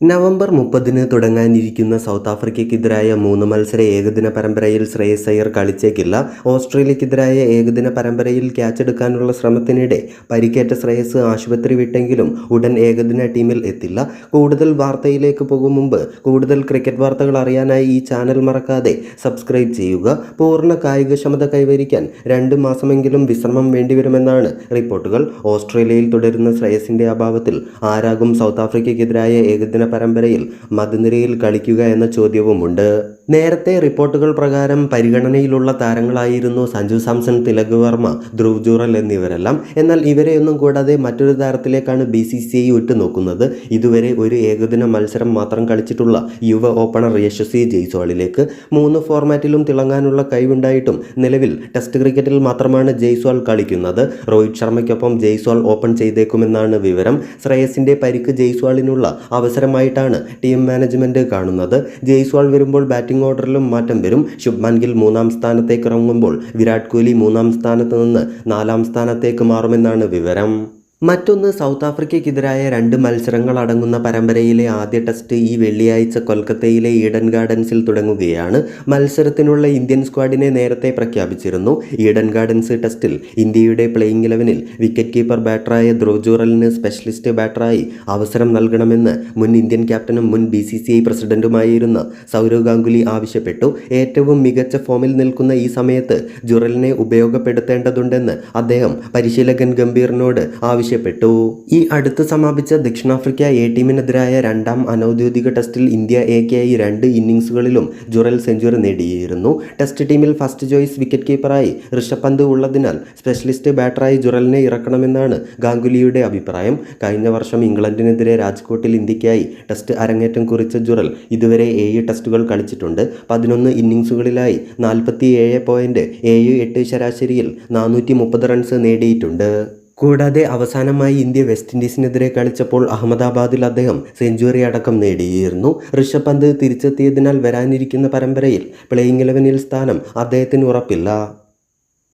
November മുപ്പതിന് തുടങ്ങാനിരിക്കുന്ന south ആഫ്രിക്കയ്ക്കെതിരായ മൂന്ന് മത്സര ഏകദിന പരമ്പരയിൽ ശ്രേയസ് അയ്യർ കളിച്ചേക്കില്ല. ഓസ്ട്രേലിയക്കെതിരായ ഏകദിന പരമ്പരയിൽ ക്യാച്ച് എടുക്കാനുള്ള ശ്രമത്തിനിടെ പരിക്കേറ്റ ശ്രേയസ് ആശുപത്രി വിട്ടെങ്കിലും ഉടൻ ഏകദിന ടീമിൽ എത്തില്ല. കൂടുതൽ വാർത്തയിലേക്ക് പോകും മുമ്പ് കൂടുതൽ ക്രിക്കറ്റ് വാർത്തകൾ അറിയാനായി ഈ ചാനൽ മറക്കാതെ സബ്സ്ക്രൈബ് ചെയ്യുക. പൂർണ കായികക്ഷമത കൈവരിക്കാൻ രണ്ട് മാസമെങ്കിലും വിശ്രമം വേണ്ടിവരുമെന്നാണ് റിപ്പോർട്ടുകൾ. ഓസ്ട്രേലിയയിൽ തുടരുന്ന ശ്രേയസിന്റെ അഭാവത്തിൽ ആരാകും സൗത്ത് ആഫ്രിക്കയ്ക്കെതിരായ ഏകദിന പരമ്പരയിൽ മധ്യനിരയിൽ കളിക്കുക എന്ന ചോദ്യവുമുണ്ട്. നേരത്തെ റിപ്പോർട്ടുകൾ പ്രകാരം പരിഗണനയിലുള്ള താരങ്ങളായിരുന്നു സഞ്ജു സാംസൺ തിലക് വർമ്മ ധ്രുവ് ജൂറൽ എന്നിവരെല്ലാം. എന്നാൽ ഇവരെയൊന്നും കൂടാതെ മറ്റൊരു താരത്തിലേക്കാണ് ബി സി സി ഐ ഉറ്റുനോക്കുന്നത്. ഇതുവരെ ഒരു ഏകദിന മത്സരം മാത്രം കളിച്ചിട്ടുള്ള യുവ ഓപ്പണർ യശസ്വി ജയ്സ്വാളിലേക്ക് മൂന്ന് ഫോർമാറ്റിലും തിളങ്ങാനുള്ള കഴിവുണ്ടായിട്ടും നിലവിൽ ടെസ്റ്റ് ക്രിക്കറ്റിൽ മാത്രമാണ് ജയ്സ്വാൾ കളിക്കുന്നത്. രോഹിത് ശർമ്മയ്ക്കൊപ്പം ജയ്സ്വാൾ ഓപ്പൺ ചെയ്തേക്കുമെന്നാണ് വിവരം. ശ്രേയസിന്റെ പരിക്ക് ജയ്സ്വാളിനുള്ള അവസരമായിട്ടാണ് ടീം മാനേജ്മെന്റ് കാണുന്നത്. ജയ്സ്വാൾ വരുമ്പോൾ ബാറ്റിംഗ് ഓർഡറിലും മാറ്റം വരും. ശുഭ്മാൻ ഗിൽ മൂന്നാം സ്ഥാനത്തേക്ക് ഇറങ്ങുമ്പോൾ വിരാട് കോഹ്ലി മൂന്നാം സ്ഥാനത്ത് നിന്ന് നാലാം സ്ഥാനത്തേക്ക് മാറുമെന്നാണ് വിവരം. മറ്റൊന്ന് സൗത്ത് ആഫ്രിക്കയ്ക്കെതിരായ രണ്ട് മത്സരങ്ങൾ അടങ്ങുന്ന പരമ്പരയിലെ ആദ്യ ടെസ്റ്റ് ഈ വെള്ളിയാഴ്ച കൊൽക്കത്തയിലെ ഈഡൻ ഗാർഡൻസിൽ തുടങ്ങുകയാണ്. മത്സരത്തിനുള്ള ഇന്ത്യൻ സ്ക്വാഡിനെ നേരത്തെ പ്രഖ്യാപിച്ചിരുന്നു. ഈഡൻ ഗാർഡൻസ് ടെസ്റ്റിൽ ഇന്ത്യയുടെ പ്ലേയിങ് ഇലവനിൽ വിക്കറ്റ് കീപ്പർ ബാറ്ററായ ധ്രുവ് സ്പെഷ്യലിസ്റ്റ് ബാറ്ററായി അവസരം നൽകണമെന്ന് മുൻ ഇന്ത്യൻ ക്യാപ്റ്റനും മുൻ ബി സി സി ഐ പ്രസിഡന്റുമായിരുന്ന സൗരവ് ഗാംഗുലി ആവശ്യപ്പെട്ടു. ഏറ്റവും മികച്ച ഫോമിൽ നിൽക്കുന്ന ഈ സമയത്ത് ജുറലിനെ ഉപയോഗപ്പെടുത്തേണ്ടതുണ്ടെന്ന് അദ്ദേഹം പരിശീലകൻ ഗംഭീറിനോട് ആവശ്യപ്പെട്ടു. ഈ അടുത്ത് സമാപിച്ച ദക്ഷിണാഫ്രിക്ക എ ടീമിനെതിരായ രണ്ടാം അനൌദ്യോഗിക ടെസ്റ്റിൽ ഇന്ത്യ എക്കായി രണ്ട് ഇന്നിംഗ്സുകളിലും ജുറൽ സെഞ്ചുറി നേടിയിരുന്നു. ടെസ്റ്റ് ടീമിൽ ഫസ്റ്റ് ചോയ്സ് വിക്കറ്റ് കീപ്പറായി ഋഷഭ് പന്ത് ഉള്ളതിനാൽ സ്പെഷ്യലിസ്റ്റ് ബാറ്ററായി ജുറലിനെ ഇറക്കണമെന്നാണ് ഗാംഗുലിയുടെ അഭിപ്രായം. കഴിഞ്ഞ വർഷം ഇംഗ്ലണ്ടിനെതിരെ രാജ്കോട്ടിൽ ഇന്ത്യക്കായി ടെസ്റ്റ് അരങ്ങേറ്റം കുറിച്ച ജുറൽ ഇതുവരെ ഏഴ് ടെസ്റ്റുകൾ കളിച്ചിട്ടുണ്ട്. പതിനൊന്ന് ഇന്നിംഗ്സുകളിലായി നാൽപ്പത്തി ഏഴ് പോയിന്റ് ഏഴ് എട്ട് ശരാശരിയിൽ നാനൂറ്റി മുപ്പത് റൺസ് നേടിയിട്ടുണ്ട്. കൂടാതെ അവസാനമായി ഇന്ത്യ വെസ്റ്റ് ഇൻഡീസിനെതിരെ കളിച്ചപ്പോൾ അഹമ്മദാബാദിൽ അദ്ദേഹം സെഞ്ചുറി അടക്കം നേടിയിരുന്നു. ഋഷഭ് പന്ത് തിരിച്ചെത്തിയതിനാൽ വരാനിരിക്കുന്ന പരമ്പരയിൽ പ്ലേയിങ് ഇലവനിൽ സ്ഥാനം അദ്ദേഹത്തിന് ഉറപ്പില്ല.